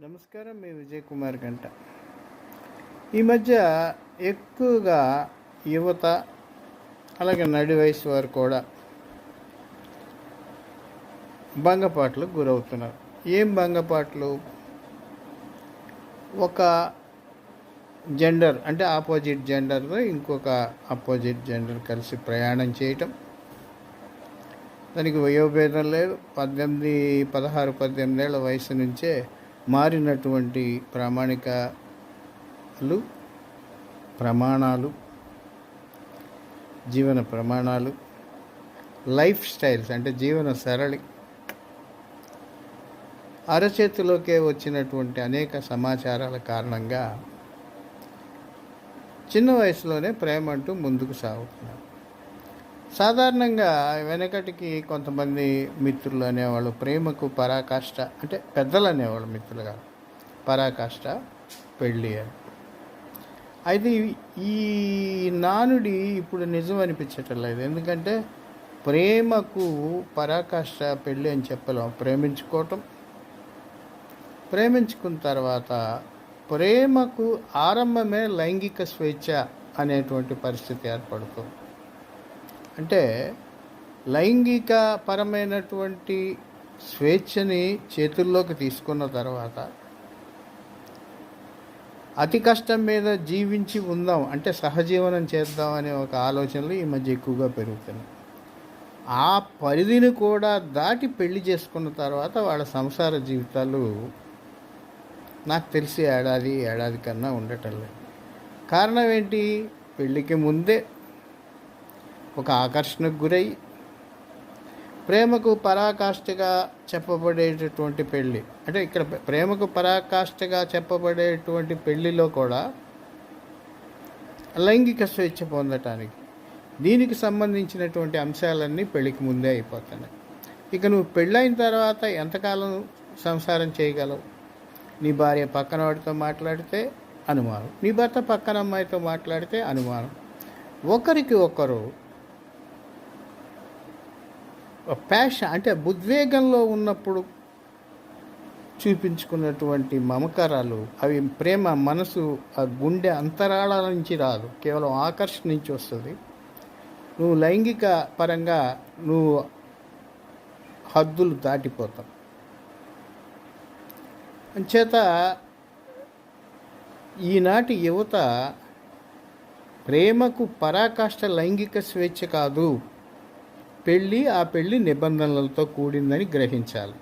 నమస్కారం మీ విజయ్ కుమార్ గంట ఈ మధ్య ఎక్కువగా యువత అలాగే నడి వయసు వారు కూడా భంగపాట్లకు గురవుతున్నారు. ఏం భంగపాట్లు? ఒక జెండర్ అంటే ఆపోజిట్ జెండర్తో ఇంకొక ఆపోజిట్ జెండర్ కలిసి ప్రయాణం చేయటం. దానికి వయోభేదం లేదు. పద్దెనిమిది పదహారు పద్దెనిమిది ఏళ్ళ వయసు నుంచే మారినటువంటి ప్రామాణికాలు ప్రమాణాలు జీవన ప్రమాణాలు లైఫ్ స్టైల్స్ అంటే జీవన సరళి అరచేతిలోకే వచ్చినటువంటి అనేక సమాచారాల కారణంగా చిన్న వయసులోనే ప్రేమ అంటూ ముందుకు సాగుతున్నారు సాధారణంగా వెనకటికి కొంతమంది మిత్రులు అనేవాళ్ళు ప్రేమకు పరాకాష్ట అంటే పెద్దలు అనేవాళ్ళు మిత్రులుగా. పరాకాష్ట పెళ్ళి అని. అయితే ఈ- ఈ నానుడి ఇప్పుడు నిజం అనిపించటం లేదు. ఎందుకంటే ప్రేమకు పరాకాష్ట పెళ్ళి అని చెప్పలేం. ప్రేమించుకోవటం. ప్రేమించుకున్న తర్వాత ప్రేమకు ఆరంభమే లైంగిక స్వేచ్ఛ అనేటువంటి పరిస్థితి ఏర్పడుతుంది. అంటే లైంగిక పరమైనటువంటి స్వేచ్ఛని చేతుల్లోకి తీసుకున్న తర్వాత అతి కష్టం మీద జీవించి ఉందాం అంటే సహజీవనం చేద్దాం అనే ఒక ఆలోచనలు ఈ మధ్య ఎక్కువగా పెరుగుతున్నాయి. ఆ పరిధిని కూడా దాటి పెళ్ళి చేసుకున్న తర్వాత వాళ్ళ సంసార జీవితాలు నాకు తెలిసి ఏడాది ఏడాది కన్నా ఉండటం లేదు. కారణం ఏంటి? పెళ్ళికి ముందే ఒక ఆకర్షణకు గురై ప్రేమకు పరాకాష్ఠగా చెప్పబడేటటువంటి పెళ్ళి అంటే ఇక్కడ ప్రేమకు పరాకాష్ఠగా చెప్పబడేటువంటి పెళ్ళిలో కూడా లైంగిక స్వేచ్ఛ పొందటానికి దీనికి సంబంధించినటువంటి అంశాలన్నీ పెళ్ళికి ముందే అయిపోతున్నాయి. ఇక నువ్వు పెళ్ళైన తర్వాత ఎంతకాలం సంసారం చేయగలవు? నీ భార్య పక్కన వాడితో మాట్లాడితే అనుమానం. నీ భర్త పక్కన అమ్మాయితో మాట్లాడితే అనుమానం. ఒకరికి ఒకరు ప్యాషన్ అంటే ఉద్వేగంలో ఉన్నప్పుడు చూపించుకున్నటువంటి మమకారాలు అవి ప్రేమ మనసు ఆ గుండె అంతరాళాల నుంచి రాదు. కేవలం ఆకర్షణ నుంచి వస్తుంది. నువ్వు లైంగిక పరంగా నువ్వు హద్దులు దాటిపోతావు. అంచేత ఈనాటి యువత ప్రేమకు పరాకాష్ట లైంగిక స్వేచ్ఛ కాదు. పెళ్ళి ఆ పెళ్ళి నిబంధనలతో కూడిందని గ్రహించాలి.